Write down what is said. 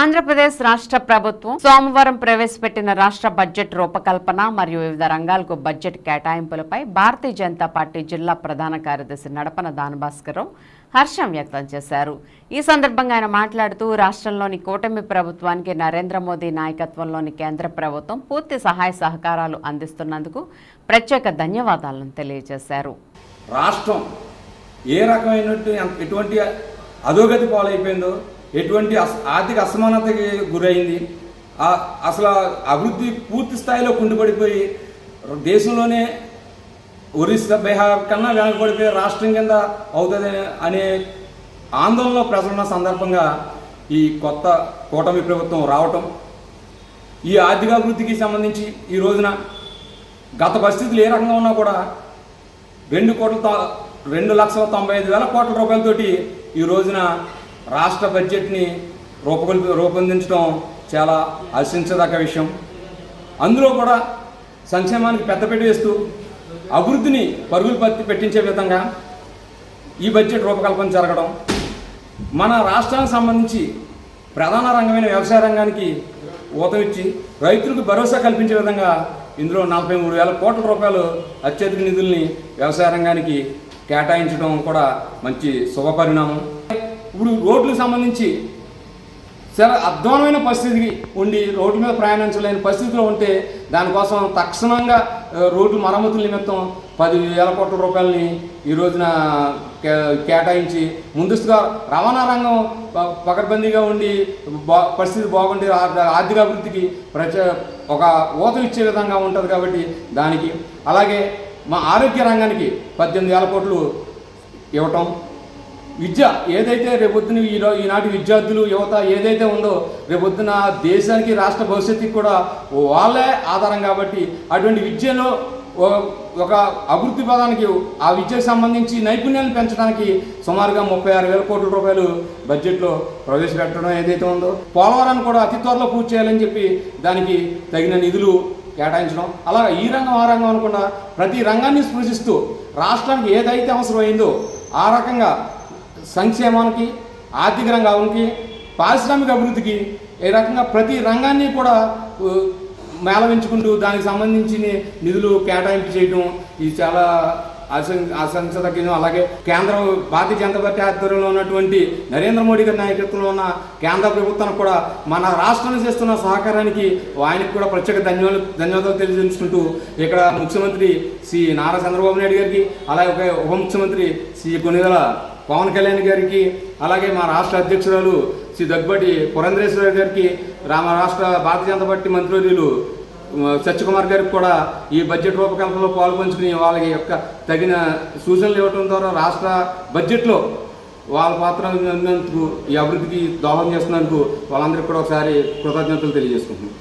ఆంధ్రప్రదేశ్ రాష్ట్ర ప్రభుత్వం సోమవారం ప్రవేశపెట్టిన రాష్ట్ర బడ్జెట్ రూపకల్పన మరియు వివిధ రంగాలకు బడ్జెట్ కేటాయింపులపై భారతీయ జనతా పార్టీ జిల్లా ప్రధాన కార్యదర్శి నడపన దానభాస్కరరావు హర్షం వ్యక్తం చేశారు. ఈ సందర్భంగా ఆయన మాట్లాడుతూ రాష్ట్రంలోని కూటమి ప్రభుత్వానికి నరేంద్ర మోదీ నాయకత్వంలోని కేంద్ర ప్రభుత్వం పూర్తి సహాయ సహకారాలు అందిస్తున్నందుకు ప్రత్యేక ధన్యవాదాలను తెలియజేశారు. రాష్ట్రం ఏ రకమైనటువంటి ఎటువంటి అధోగతి పాలైపోయిందో ఎటువంటి అస ఆర్థిక అసమానతకి గురైంది. అసలు అభివృద్ధి పూర్తి స్థాయిలో కుండిపడిపోయి దేశంలోనే ఒరిస్సా బీహార్ కన్నా వెనకబడిపోయి రాష్ట్రం కింద అవుతుంది అనే ఆందోళనలో ప్రజలున్న సందర్భంగా ఈ కొత్త కూటమి ప్రభుత్వం రావటం ఈ ఆర్థికాభివృద్ధికి సంబంధించి ఈ రోజున గత పరిస్థితులు ఏ రకంగా ఉన్నా కూడా రెండు కోట్ల తొ- రెండు లక్షల తొంభై ఐదు వేల కోట్ల రూపాయలతోటి ఈ రోజున రాష్ట్ర బడ్జెట్ని రూపకల్పి రూపొందించడం చాలా హర్షించదగ్గ విషయం. అందులో కూడా సంక్షేమానికి పెద్దపీట వేస్తూ అభివృద్ధిని పరుగులు పత్తి పెట్టించే విధంగా ఈ బడ్జెట్ రూపకల్పన జరగడం. మన రాష్ట్రానికి సంబంధించి ప్రధాన రంగమైన వ్యవసాయ రంగానికి ఊతమిచ్చి రైతులకు భరోసా కల్పించే విధంగా ఇందులో నలభై మూడు వేల కోట్ల రూపాయలు అత్యధిక నిధుల్ని వ్యవసాయ రంగానికి కేటాయించడం కూడా మంచి శుభ పరిణామం ఇప్పుడు రోడ్లకు సంబంధించి చాలా అధ్వానమైన పరిస్థితికి ఉండి రోడ్ల మీద ప్రయాణించలేని పరిస్థితిలో ఉంటే దానికోసం తక్షణంగా రోడ్డు రోడ్లు మరమ్మతుల నిమిత్తం పది వేల కోట్ల రూపాయలని ఈ రోజున కే- కేటాయించి ముందస్తుగా రవాణా రంగం ప- పకడ్బందీగా ఉండి బా పరిస్థితి బాగుండి ఆర్థిక అభివృద్ధికి ప్రచ ఒక ఊత ఇచ్చే విధంగా ఉంటుంది కాబట్టి దానికి. అలాగే మా ఆరోగ్య రంగానికి పద్దెనిమిది వేల కోట్లు ఇవ్వటం విద్య ఏదైతే రేపొద్దున ఈరో ఈనాటి విద్యార్థులు యువత ఏదైతే ఉందో రేపొద్దున దేశానికి రాష్ట్ర భవిష్యత్తుకి కూడా వాళ్ళే ఆధారం కాబట్టి అటువంటి విద్యలో ఒక అభివృద్ధి పదానికి ఆ విద్యకు సంబంధించి నైపుణ్యాన్ని పెంచడానికి సుమారుగా ముప్పై ఆరు వేల కోట్ల రూపాయలు బడ్జెట్లో ప్రవేశపెట్టడం ఏదైతే ఉందో పోలవరాన్ని కూడా అతి త్వరలో పూర్తి చేయాలని చెప్పి దానికి తగిన నిధులు కేటాయించడం. అలా ఈ రంగం ఆ రంగం అనుకున్న ప్రతి రంగాన్ని స్పృశిస్తూ రాష్ట్రానికి ఏదైతే అవసరమైందో ఆ రకంగా సంక్షేమానికి ఆర్థిక రంగానికి పారిశ్రామిక అభివృద్ధికి ఏ రకంగా ప్రతి రంగాన్ని కూడా మేళవించుకుంటూ దానికి సంబంధించిన నిధులు కేటాయింపు చేయడం ఇది చాలా అసంసదగ్గం అలాగే కేంద్ర భారతీయ జనతా పార్టీ ఆధ్వర్యంలో ఉన్నటువంటి నరేంద్ర మోడీ గారి నాయకత్వంలో ఉన్న కేంద్ర ప్రభుత్వానికి కూడా మన రాష్ట్రం చేస్తున్న సహకారానికి ఆయనకు కూడా ప్రత్యేక ధన్యవాదాలు ధన్యవాదాలు తెలియజేసుకుంటూ ఇక్కడ ముఖ్యమంత్రి శ్రీ నారా చంద్రబాబు నాయుడు గారికి అలాగే ఉప ముఖ్యమంత్రి శ్రీ కొనిదల పవన్ కళ్యాణ్ గారికి అలాగే మా రాష్ట్ర అధ్యక్షురాలు శ్రీ దగ్గుబాటి పురంధరేశ్వర గారికి రామ రాష్ట్ర భారతీయ జనతా పార్టీ మంత్రివర్యులు సత్యకుమార్ గారికి కూడా ఈ బడ్జెట్ రూపకల్పనలో పాల్పంచుకుని వాళ్ళ యొక్క తగిన సూచనలు ఇవ్వడం ద్వారా రాష్ట్ర బడ్జెట్లో వాళ్ళ పాత్ర ఉన్నందుకు ఈ అభివృద్ధికి దోహదం చేస్తున్నందుకు వాళ్ళందరికీ కూడా ఒకసారి కృతజ్ఞతలు తెలియజేసుకుంటున్నాం.